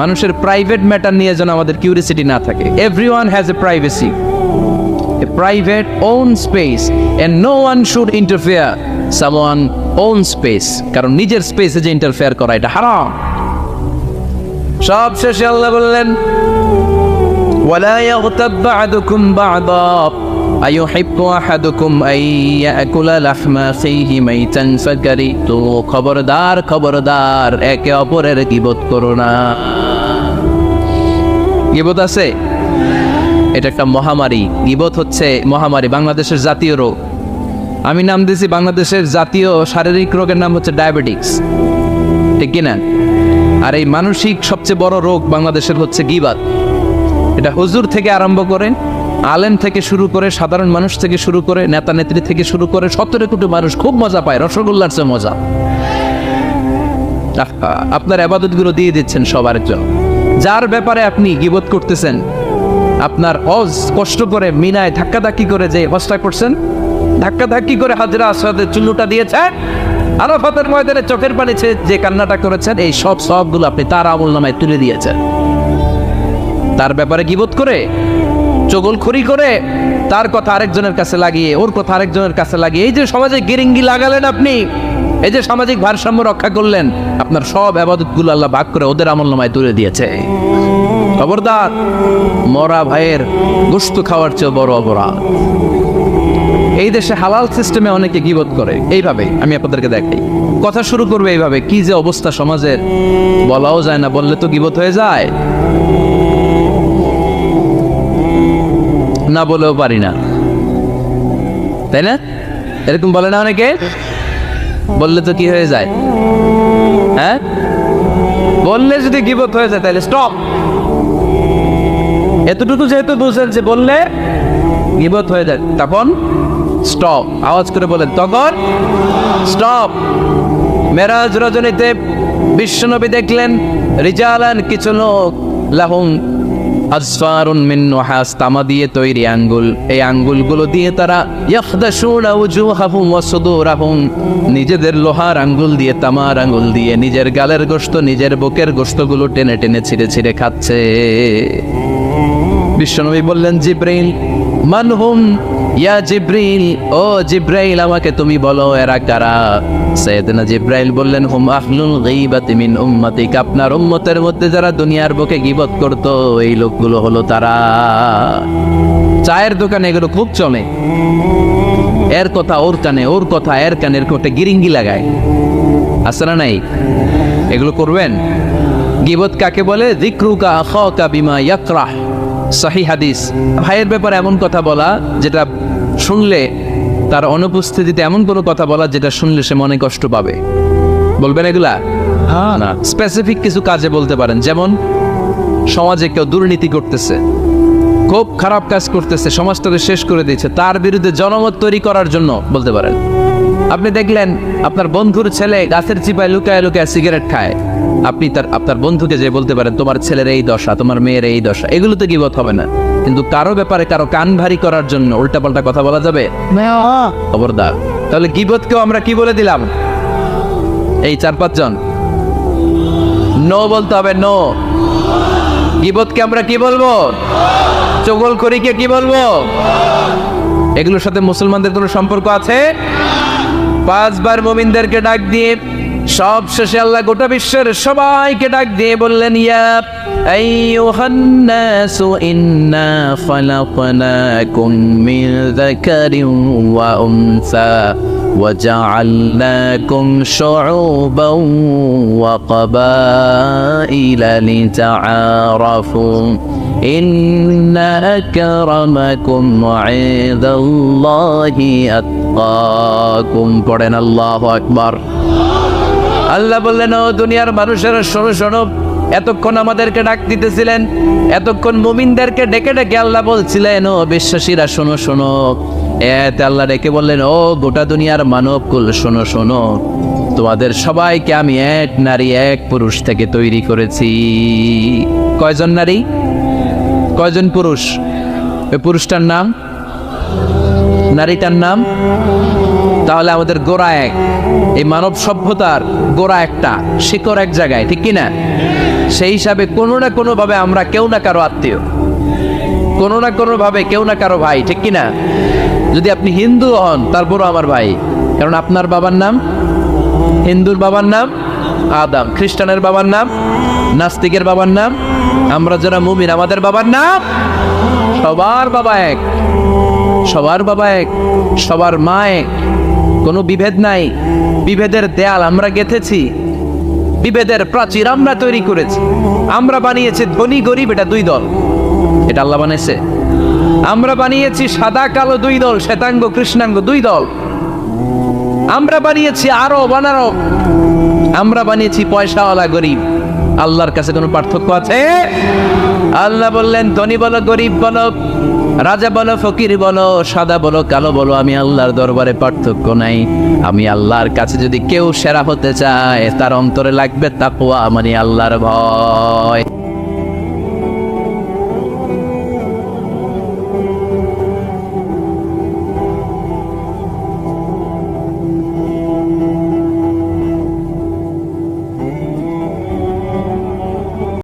মানুষের private matter নিয়ে যেন আমাদের কিউরিসিটি না থাকে everyone has a privacy a private own space and no one should interfere someone own space কারণ নিজের স্পেসে যে ইন্টারফেয়ার করা এটা হারাম সব শেষে আল্লাহ বললেন ولا يغتب بعضكم بعضا খবরদার খবরদার একে অপরের গিবত করো না। গিবত আছে? এটা একটা মহামারী। গিবত হচ্ছে মহামারী, বাংলাদেশের জাতীয় রোগ। আমি নাম দিয়েছি বাংলাদেশের জাতীয় শারীরিক রোগের নাম হচ্ছে ডায়াবেটিক্স। ঠিক কিনা আর এই মানসিক সবচেয়ে বড় রোগ বাংলাদেশের হচ্ছে গিবাত। এটা হুজুর থেকে আরম্ভ করে আলেম থেকে শুরু করে সাধারণ মানুষ থেকে শুরু করে নেতা নেত্রী থেকে শুরু করে সতেরো কোটি মানুষ খুব মজা পায়, রসগোল্লার চেয়ে মজা। আপনার আবাদতগুলো দিয়ে দিচ্ছেন সবার জন্য। যার ব্যাপারে আপনি গিবত করতেছেন, আপনার হজ কষ্ট করে মিনায় ধাক্কাধাক্কি করে যে হজটা করছেন, ধাক্কাধাক্কি করে হাজরা আসাদের চুল্লুটা দিয়েছেন, আরাফাতের ময়দানে চোখের পানি যে কান্নাটা করেছেন, এই সব সবগুলো আপনি তার আমল নামায় তুলে দিয়েছেন। তার ব্যাপারে গিবত করে চগলখড়ি করে তার কথা আরেকজনের কাছে লাগিয়ে, ওর কথা আরেকজনের কাছে লাগিয়ে, এই যে সমাজে গিরিঙ্গি লাগালেন আপনি, এই যে সামাজিক ভারসাম্য রক্ষা করলেন, আপনার সব আবাদতগুলো আল্লাহ ভাগ করে ওদের আমল নামায় তুলে দিয়েছে। খবরদার, মরা ভাইয়ের গোস্ত খাওয়ার চেয়ে বড় অপরাধ। এই দেশে হালাল সিস্টেমে অনেকে গিবত করে, এইভাবে আমি আপনাদেরকে দেখাই। কথা শুরু করবে এইভাবে, কি যে অবস্থা সমাজের, বলাও যায় না, বললে তো গিবত হয়ে যায়। না বলেও পারি না। তাই না? এরকম বলে না অনেকে? বললে তো কি হয়ে যায়? হ্যাঁ? বললে যদি গিবত হয়ে যায়, তাহলে স্টপ এতটুকু যেহেতু বুঝলেন যে বললে গিবত হয়ে যায় তখন স্টপ আওয়াজ করে বলেন তখন স্টপ মেরাজ রজনীতে বিশ্বনবী দেখলেন, রিজালান কিছু লোক, লাহুম আসফারুন মিন ওয়াহাস তামা দিয়ে তৈরি আঙ্গুল। এই আঙ্গুলগুলো দিয়ে তারা ইয়াখদাশুনা উজুহাহুম ওয়া সুদুরাহুম, নিজেদের লোহার আঙ্গুল দিয়ে, তামার আঙ্গুল দিয়ে, নিজের গালের গোশত, নিজের বুকের গোশতগুলো টেনে টেনে ছিঁড়ে ছিঁড়ে খাচ্ছে। বিশ্বনবী বললেন, জিব্রাইল মানহুম ইয়া জিব্রাইল, ও জিব্রাইল, আমাকে তুমি বলো, এরা কারা? সৈয়দনা জিব্রাইল বললেন, হুম, আহলুল গীবাতি মিন উম্মতিক। আপনার উম্মতের মধ্যে যারা দুনিয়ার বুকে গীবত করত, এই লোকগুলো হলো তারা। চায়ের দোকানে এগুলো খুব চলে। এর কথা ওর কানে, ওর কথা এর কানের কোটে গিরিঙ্গি লাগায়। আছে না নাই? এগুলো করবেন? গিবত কাকে বলে? যিকরুকা আখাকা বিমা ইয়াকরাহ। সহি হাদিস। ভাইয়ের ব্যাপারে এমন কথা বলা, যেটা শুনলে তার অনুপস্থিতিতে এমন কোনো কথা বলা যেটা শুনলে সে মনে কষ্ট পাবে। বলবেন এগুলা? হ্যাঁ। না স্পেসিফিক কিছু কাজে বলতে পারেন। যেমন সমাজে কেউ দুর্নীতি করতেছে খুব খারাপ কাজ করতেছে সমাজটাকে শেষ করে দিয়েছে তার বিরুদ্ধে জনমত তৈরি করার জন্য বলতে পারেন। আপনি দেখলেন আপনার বন্ধুর ছেলে গাছের চিপায় লুকায় লুকায় সিগারেট খায়। আপনি তার আপনার বন্ধুকে যে বলতে পারেন তোমার ছেলের এই দশা তোমার মেয়ের এই দশা এগুলো তো গিবত হবে না। কিন্তু কারও ব্যাপারে কারও কান ভারী করার জন্য উল্টাপাল্টা কথা বলা যাবে? খবরদার। তাহলে গিবতকেও আমরা কি বলে দিলাম? এই চার পাঁচজন নো বলতে হবে নো। গিবতকে আমরা কি বলব? চগল করিকে কি বলব? এগুলোর সাথে মুসলমানদের কোনো সম্পর্ক আছে? পাঁচবার মুমিনদেরকে ডাক দিয়ে সব শেষে আল্লাহ গোটা বিশ্বের সবাইকে ডাক দিয়ে বললেন ইয়া আইয়ুহান নাসু ইন্না খালাকনাকুম মিন যাকারিন ওয়া উনসা وجعلناكم شعوبا وقبائل لتعارفوا إن أكرمكم عند الله أتقاكم পড়েন আল্লাহ আকবার আল্লাহ বললেন ও দুনিয়ার মানুষেরা শোনো শোনো এতক্ষণ আমাদেরকে ডাক দিতেছিলেন এতক্ষণ মুমিনদেরকে ডেকে ডেকে আল্লাহ বলছিলেন ও বিশ্বাসীরা শোনো শোনো এতে আল্লাহ ডেকে বললেন ও গোটা দুনিয়ার মানব কুল শোনো শোনো তোমাদের সবাইকে আমি এক নারী এক পুরুষ থেকে তৈরি করেছি কয়জন নারী কয়জন পুরুষ? ওই পুরুষটার নাম? নারীটার নাম? তাহলে আমাদের গোড়া এক। এই মানব সভ্যতার গোড়া একটা, শিকড় এক জায়গায়, ঠিক কিনা? সেই হিসাবে কোনো না কোনো ভাবে আমরা কেউ না কারও আত্মীয়, কোনো না কোনো ভাবে কেউ না কারও ভাই, ঠিক কি না যদি আপনি হিন্দু হন তারপরও আমার ভাই। কারণ আপনার বাবার নাম? হিন্দুর বাবার নাম? আদাম। খ্রিস্টানের বাবার নাম, নাস্তিকের বাবার নাম, আমরা যারা মুমিন, আমাদের বাবার নাম? সবার বাবা এক, সবার বাবা এক, সবার মা এক। কোনো বিভেদ নাই, বিভেদের দেয়াল আমরা গেথেছি, বিভেদের প্রাচীর আমরা তৈরি করেছি। আমরা বানিয়েছি ধনী গরিব, এটা দুই দল। এটা আল্লাহ বানিয়েছে। আমরা বানিয়েছি সাদা, কালো দুই দল, শ্বেতাঙ্গ, কৃষ্ণাঙ্গ দুই দল। আমরা বানিয়েছি আরও বানারো আমরা বানিয়েছি পয়সাওয়ালা গরিব। আল্লাহর কাছে কোনো পার্থক্য আছে? আল্লাহ বললেন, ধনী বলো, গরিব বলো, রাজা বলো, ফকির বলো, সাদা বলো, কালো বলো, আমি আল্লাহর দরবারে পার্থক্য নাই। আমি আল্লাহর কাছে যদি কেউ সেরা হতে চায়, তার অন্তরে লাগবে তাকুয়া মানে আল্লাহর ভয়।